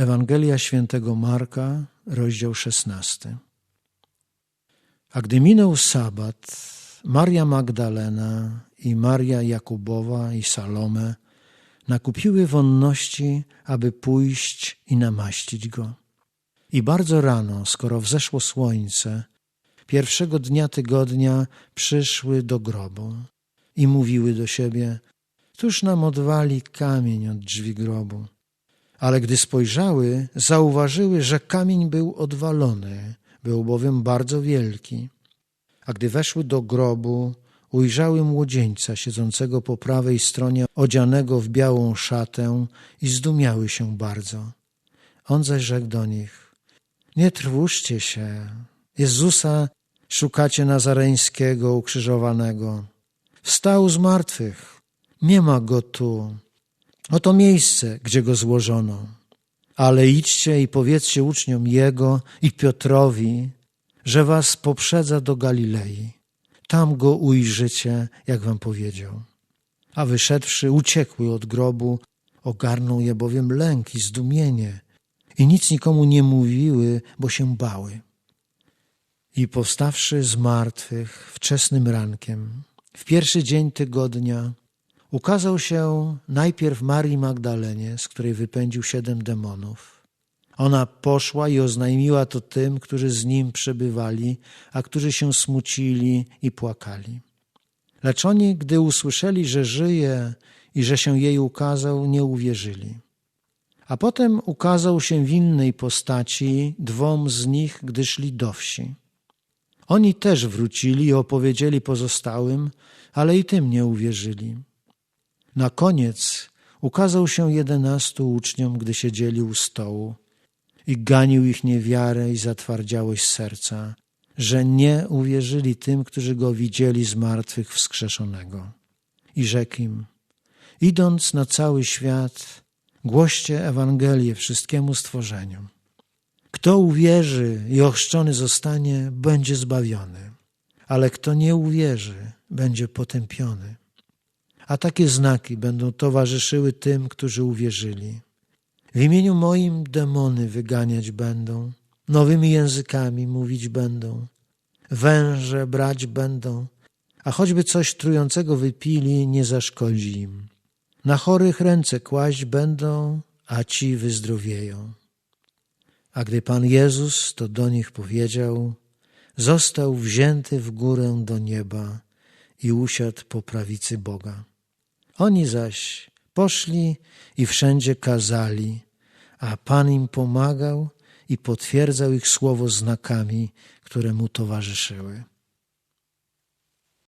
Ewangelia świętego Marka, rozdział 16. A gdy minął sabat, Maria Magdalena i Maria Jakubowa i Salome nakupiły wonności, aby pójść i namaścić go. I bardzo rano, skoro wzeszło słońce, pierwszego dnia tygodnia przyszły do grobu i mówiły do siebie: Któż nam odwali kamień od drzwi grobu? Ale gdy spojrzały, zauważyły, że kamień był odwalony, był bowiem bardzo wielki. A gdy weszły do grobu, ujrzały młodzieńca siedzącego po prawej stronie, odzianego w białą szatę i zdumiały się bardzo. On zaś rzekł do nich, nie trwóżcie się, Jezusa szukacie nazareńskiego ukrzyżowanego. Wstał z martwych, nie ma go tu. Oto miejsce, gdzie go złożono. Ale idźcie i powiedzcie uczniom Jego i Piotrowi, że was poprzedza do Galilei. Tam go ujrzycie, jak wam powiedział. A wyszedłszy, uciekły od grobu, ogarnął je bowiem lęk i zdumienie i nic nikomu nie mówiły, bo się bały. I powstawszy z martwych wczesnym rankiem, w pierwszy dzień tygodnia, ukazał się najpierw Marii Magdalenie, z której wypędził siedem demonów. Ona poszła i oznajmiła to tym, którzy z nim przebywali, a którzy się smucili i płakali. Lecz oni, gdy usłyszeli, że żyje i że się jej ukazał, nie uwierzyli. A potem ukazał się w innej postaci dwom z nich, gdy szli do wsi. Oni też wrócili i opowiedzieli pozostałym, ale i tym nie uwierzyli. Na koniec ukazał się jedenastu uczniom, gdy siedzieli u stołu i ganił ich niewiarę i zatwardziałość serca, że nie uwierzyli tym, którzy go widzieli z martwych wskrzeszonego. I rzekł im, idąc na cały świat, głoście Ewangelię wszystkiemu stworzeniu. Kto uwierzy i ochrzczony zostanie, będzie zbawiony, ale kto nie uwierzy, będzie potępiony. A takie znaki będą towarzyszyły tym, którzy uwierzyli. W imieniu moim demony wyganiać będą, nowymi językami mówić będą, węże brać będą, a choćby coś trującego wypili, nie zaszkodzi im. Na chorych ręce kłaść będą, a ci wyzdrowieją. A gdy Pan Jezus to do nich powiedział, został wzięty w górę do nieba i usiadł po prawicy Boga. Oni zaś poszli i wszędzie kazali, a Pan im pomagał i potwierdzał ich słowo znakami, które mu towarzyszyły.